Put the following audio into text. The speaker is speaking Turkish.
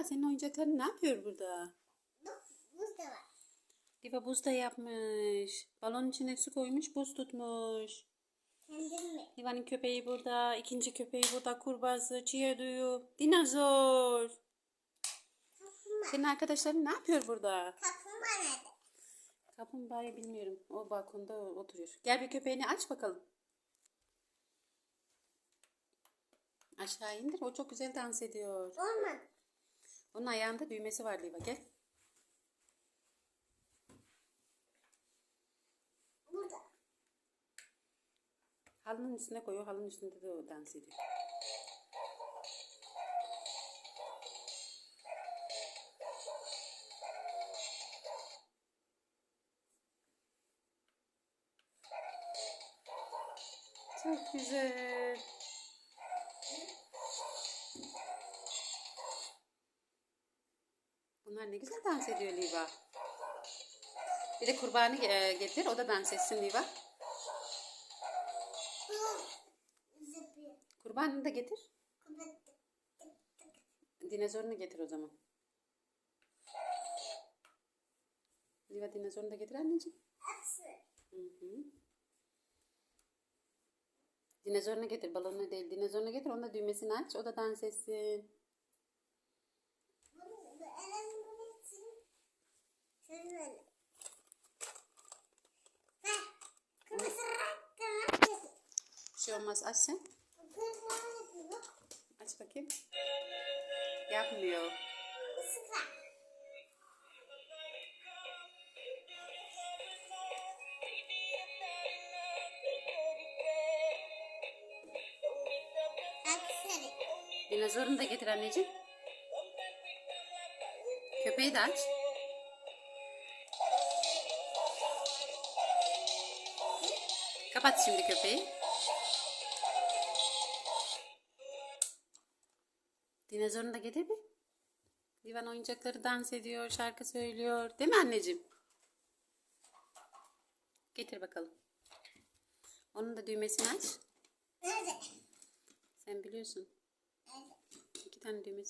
Liva senin oyuncakların ne yapıyor burada? Buz da var. Liva buz da yapmış. Balonun içine su koymuş buz tutmuş. Kendim mi? Liva'nın köpeği burada. ikinci köpeği burada. Kurbağası, çiğduyu, dinozor. Kaplumbağa. Senin arkadaşların ne yapıyor burada? Kaplumbağa nerede? Kaplumbağayı bilmiyorum. O balkonda oturuyor. Gel bir köpeğini aç bakalım. Aşağı indir. O çok güzel dans ediyor. Olmadı. Onun ayağında düğmesi var Liva. Gel. Burada. Halının üstüne koyuyor. Halının üstünde de o dans ediyor. Çok güzel. Bunlar ne güzel dans ediyor Liva. Bir de kurbanı e, getir. O da dans etsin Liva. Kurbanını da getir. Dinozorunu getir o zaman. Liva dinozorunu da getir anneciğim. Hı hı. Dinozorunu getir. Balonunu değil. Dinozorunu getir. Onun da düğmesini aç. O da dans etsin. Bir şey olmaz. Aç sen. Aç bakayım. Yapmıyor. Dinozorunu da getir anneciğim. Köpeği de aç. Kapat şimdi köpeği. Dinozorunu da getir bir. Divan oyuncakları dans ediyor, şarkı söylüyor. Değil mi anneciğim? Getir bakalım. Onun da düğmesini aç. Nerede? Sen biliyorsun. İki tane düğmesi